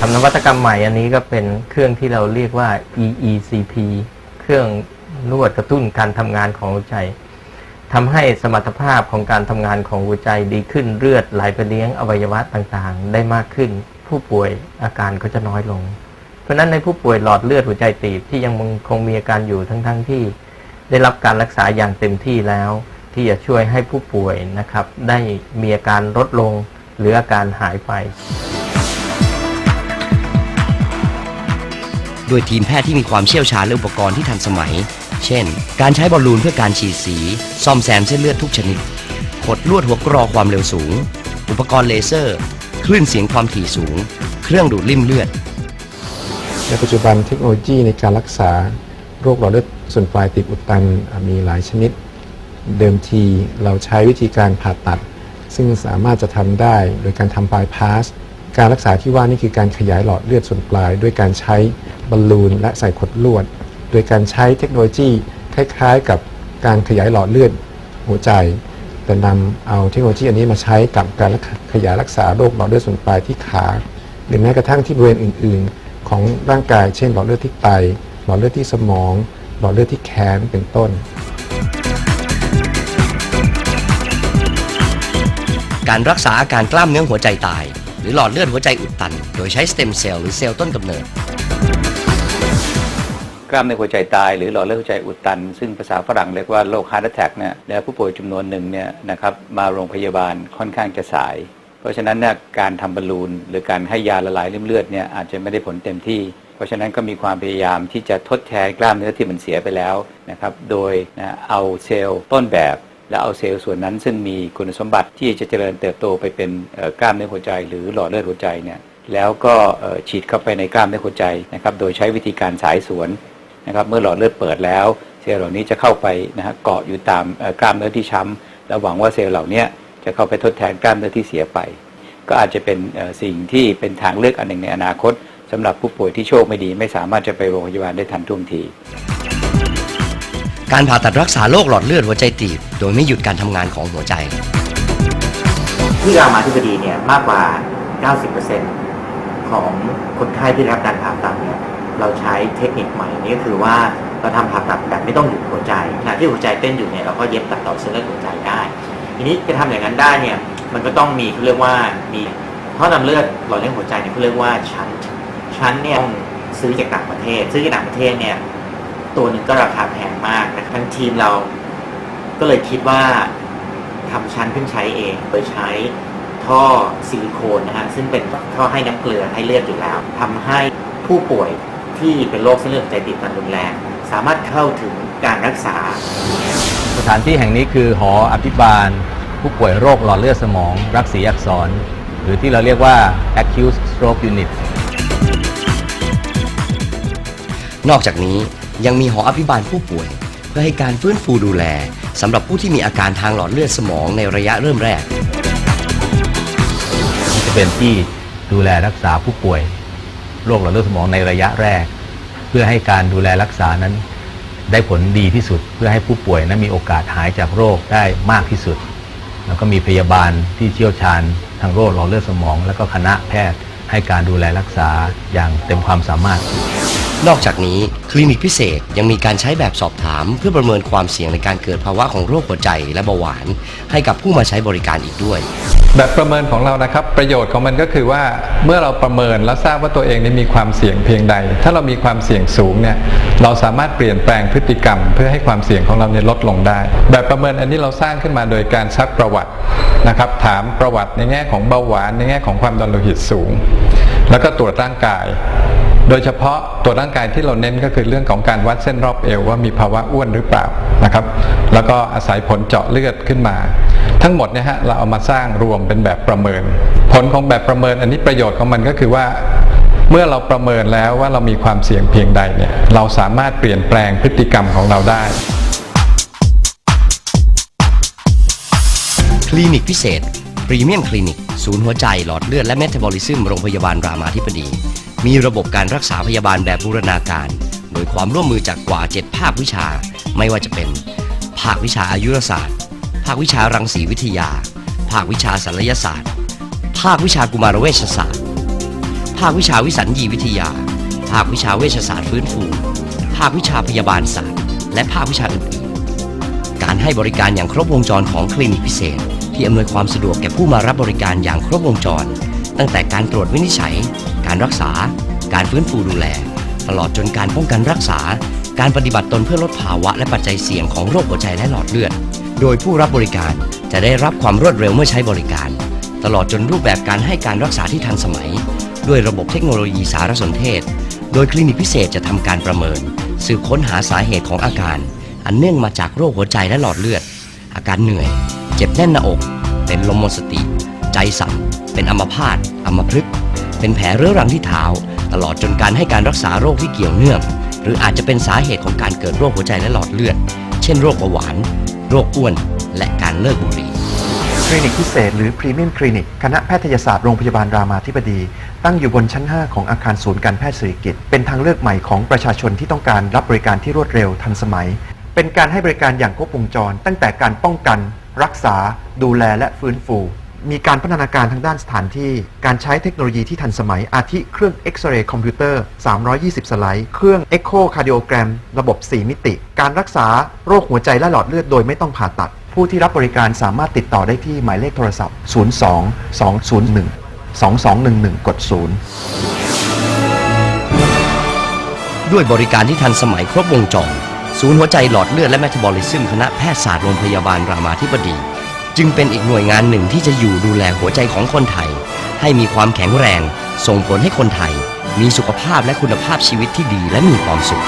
ทำนวัตกรรมใหม่อันนี้ก็เป็นเครื่องที่เราเรียกว่า EECP เครื่องนวดกระตุ้นการทำงานของหัวใจทำให้สมรรถภาพของการทำงานของหัวใจดีขึ้นเลือดไหลไปเลี้ยงอวัยวะต่างๆ ได้มากขึ้น ผู้ป่วยอาการก็จะน้อยลง เพราะฉะนั้นในผู้ป่วยหลอดเลือดหัวใจตีบที่ยังคงมีอาการอยู่ทั้งๆที่ ได้รับการรักษาอย่างเต็มที่แล้ว ที่จะช่วยให้ผู้ป่วยนะครับ ได้มีอาการลดลงหรืออาการหายไป ด้วยทีมแพทย์ที่มีความเชี่ยวชาญและอุปกรณ์ที่ทันสมัย เช่น การใช้บอลลูนเพื่อการฉีดสี ซ่อมแซมเส้นเลือดทุกชนิดขดลวดหัวกรอความเร็วสูง อุปกรณ์เลเซอร์ คลื่นเสียงความถี่สูง เครื่องดูดลิ่มเลือด ในปัจจุบันเทคโนโลยีในการรักษาโรคหลอดเลือดส่วนปลายตีบอุดตันมีหลายชนิด เดิมทีเราใช้วิธีการผ่าตัด ซึ่งสามารถจะทำได้โดยการทำบายพาส การรักษาที่ว่านี่คือการขยายหลอดเลือดส่วนปลาย ด้วยการใช้บอลลูนและใส่ขดลวด โดยการใช้เทคโนโลยีคล้ายๆ กับการขยายหลอดเลือดหัวใจ แต่นำเอาเทคโนโลยีอันนี้มาใช้กับการขยายรักษาโรคหลอดเลือดส่วนปลายที่ขาหรือแม้กระทั่งที่บริเวณอื่น ๆ ของร่างกาย เช่น หลอดเลือดที่ไต หลอดเลือดที่สมอง หลอดเลือดที่แขนเป็นต้น การรักษาอาการกล้ามเนื้อหัวใจตาย หรือหลอดเลือดหัวใจอุดตัน โดยใช้สเต็มเซลล์หรือเซลล์ต้นกำเนิด กล้ามเนื้อหัวใจตายหรือหลอดเลือดหัวใจอุดตัน ซึ่งภาษาฝรั่งเรียกว่าโรค heart attack เนี่ยแล้วผู้ป่วยจำนวนหนึ่งเนี่ยนะครับมาโรงพยาบาลค่อนข้างจะสาย เพราะฉะนั้นเนี่ยการทำบอลลูน หรือการให้ยาละลายริ่มเลือดเนี่ยอาจจะไม่ได้ผลเต็มที่ เพราะฉะนั้นก็มีความพยายามที่จะทดแทนกล้ามเนื้อที่มันเสียไปแล้วนะครับโดยนะเอาเซลล์ต้นแบบ แล้วเอาเซลล์ส่วนนั้นซึ่งมีคุณสมบัติที่จะเจริญเติบโตไปเป็นกล้ามเนื้อหัวใจ หรือหลอดเลือดหัวใจเนี่ยแล้วก็ฉีดเข้าไปในกล้ามเนื้อหัวใจนะครับโดยใช้วิธีการสายสวนนะครับเมื่อหลอดเลือดเปิดแล้ว เซลล์เหล่านี้จะเข้าไปนะฮะเกาะอยู่ตามกล้ามเนื้อที่ช้ำและหวังว่าเซลล์เหล่านี้จะเข้าไปทดแทนกล้ามเนื้อที่เสียไป ก็อาจจะเป็นสิ่งที่เป็นทางเลือกอันหนึ่งในอนาคตสำหรับผู้ป่วยที่โชคไม่ดี ไม่สามารถจะไปโรงพยาบาลได้ทันท่วงที การผ่าตัดรักษาโรคหลอดเลือดหัวใจตีบ โดยไม่หยุดการทำงานของหัวใจ ที่รามาธิบดีเนี่ยมากกว่า 90%ของคนไข้ที่รับการผ่าตัดเนี่ยเราใช้เทคนิคใหม่นี่ก็คือว่าเราทำผ่าตัดแบบไม่ต้องหยุดหัวใจขณะที่หัวใจเต้นอยู่เนี่ยเราก็เย็บตัดต่อเส้นเลือดหัวใจได้ ทีนี้จะทำอย่างนั้นได้เนี่ยมันก็ต้องมีเขาเรียกว่ามีท่อนำเลือดหล่อเลี้ยงหัวใจเนี่ยเขาเรียกว่าชั้นชั้นเนี่ยต้องซื้อจากต่างประเทศ ซื้อจากต่างประเทศเนี่ย ตัวหนึ่งก็ราคาแพงมากแต่ทางทีมเราก็เลยคิดว่าทำชั้นขึ้นใช้เองโดยใช้ท่อซิลิโคนนะฮะซึ่งเป็นท่อให้น้ำเกลือให้เลือดอยู่แล้วทำให้ผู้ป่วยที่เป็นโรคเส้นเลือดใจตีบตันรุนแรง สามารถเข้าถึงการรักษา สถานที่แห่งนี้คือหออภิบาล ผู้ป่วยโรคหลอดเลือดสมอง รักสีอักษร หรือที่เราเรียกว่า acute stroke unit นอกจากนี้ ยังมีหออภิบาลผู้ป่วย เพื่อให้การฟื้นฟูดูแลสำหรับผู้ที่มีอาการทางหลอดเลือดสมองในระยะเริ่มแรก จะเป็นที่ดูแลรักษาผู้ป่วยโรคหลอดเลือดสมองในระยะแรก เพื่อให้การดูแลรักษานั้น ได้ผลดีที่สุด เพื่อให้ผู้ป่วยนั้นมีโอกาสหายจากโรคได้มากที่สุด แล้วก็มีพยาบาลที่เชี่ยวชาญทางโรคหลอดเลือดสมอง แล้วก็คณะแพทย์ให้การดูแลรักษาอย่างเต็มความสามารถ นอกจากนี้คลินิกพิเศษยังมีการใช้แบบสอบถาม เพื่อประเมินความเสี่ยงในการเกิดภาวะของโรคหัวใจและเบาหวาน ให้กับผู้มาใช้บริการอีกด้วย แบบประเมินของเรานะครับ ประโยชน์ของมันก็คือว่าเมื่อเราประเมินแล้วทราบว่าตัวเองนี้มีความเสี่ยงเพียงใด ถ้าเรามีความเสี่ยงสูงเนี่ยเราสามารถเปลี่ยนแปลงพฤติกรรม เพื่อให้ความเสี่ยงของเราเนี่ยลดลงได้ แบบประเมินอันนี้เราสร้างขึ้นมาโดยการซักประวัตินะครับถามประวัติในแง่ของเบาหวานในแง่ของความดันโลหิตสูง แล้วก็ตรวจร่างกาย โดยเฉพาะตัวร่างกายที่เราเน้นก็คือเรื่องของการวัดเส้นรอบเอวว่ามีภาวะอ้วนหรือเปล่านะครับ แล้วก็อาศัยผลเจาะเลือดขึ้นมา ทั้งหมดเนี่ยฮะเราเอามาสร้างรวมเป็นแบบประเมิน ผลของแบบประเมินอันนี้ประโยชน์ของมันก็คือว่าเมื่อเราประเมินแล้วว่าเรามีความเสี่ยงเพียงใดเนี่ยเราสามารถเปลี่ยนแปลงพฤติกรรมของเราได้ คลินิกพิเศษพรีเมียมคลินิก ศูนย์หัวใจหลอดเลือดและเมตาบอลิซึมโรงพยาบาลรามาธิบดี มีระบบการรักษาพยาบาลแบบบูรณาการ โดยความร่วมมือจากกว่า 7 ภาควิชา ไม่ว่าจะเป็น ภาควิชาอายุรศาสตร์ ภาควิชารังสีวิทยา ภาควิชาศัลยศาสตร์ ภาควิชากุมารเวชศาสตร์ ภาควิชาวิสัญญีวิทยา ภาควิชาเวชศาสตร์ฟื้นฟู ภาควิชาพยาบาลศาสตร์ และภาควิชาอื่นๆ การให้บริการอย่างครบวงจรของคลินิกพิเศษ ที่อำนวยความสะดวกแก่ผู้มารับบริการอย่างครบวงจร ตั้งแต่การตรวจวินิจฉัย การรักษา การฟื้นฟูดูแล ตลอดจนการป้องกันรักษา การปฏิบัติตนเพื่อลดภาวะและปัจจัยเสี่ยงของโรคหัวใจและหลอดเลือด โดยผู้รับบริการจะได้รับความรวดเร็วเมื่อใช้บริการ ตลอดจนรูปแบบการให้การรักษาที่ทันสมัย ด้วยระบบเทคโนโลยีสารสนเทศ โดยคลินิกพิเศษจะทำการประเมิน สืบค้นหาสาเหตุของอาการ อันเนื่องมาจากโรคหัวใจและหลอดเลือด อาการเหนื่อย เจ็บแน่นหน้าอก เป็นลมหมดสติ ใจสั่นเป็นอัมพาตอัมพฤกษ์เป็นแผลเรื้อรังที่เท้า ตลอดจนการให้การรักษาโรคที่เกี่ยวเนื่อง หรืออาจจะเป็นสาเหตุของการเกิดโรคหัวใจและหลอดเลือด เช่นโรคเบาหวาน โรคอ้วน และการเลิกบุหรี่คลินิกพิเศษหรือพรีเมียมคลินิกคณะแพทยศาสตร์โรงพยาบาลรามาธิบดี ตั้งอยู่บนชั้น 5 ของอาคารศูนย์การแพทย์สิริกิตเป็นทางเลือกใหม่ของประชาชนที่ต้องการรับบริการที่รวดเร็วทันสมัย เป็นการให้บริการอย่างครบวงจร ตั้งแต่การป้องกัน รักษา ดูแลและฟื้นฟู มีการพัฒนาการทางด้านสถานที่ การใช้เทคโนโลยีที่ทันสมัย อาทิเครื่องเอ็กซเรย์คอมพิวเตอร์ 320 สไลด์ เครื่องเอ็กโคคาร์ดิโอแกรม ระบบ 4 มิติ การรักษาโรคหัวใจและหลอดเลือดโดยไม่ต้องผ่าตัด ผู้ที่รับบริการสามารถติดต่อได้ที่หมายเลขโทรศัพท์ 02 201 2211 กด 0 ด้วยบริการที่ทันสมัยครบวงจร ศูนย์หัวใจหลอดเลือดและแมทาบอลิซึมคณะแพทยศาสตร์โรงพยาบาลรามาธิบดี จึงเป็นอีกหน่วยงานหนึ่งที่จะอยู่ดูแลหัวใจของคนไทย ให้มีความแข็งแรง ส่งผลให้คนไทย มีสุขภาพและคุณภาพชีวิตที่ดีและมีความสุข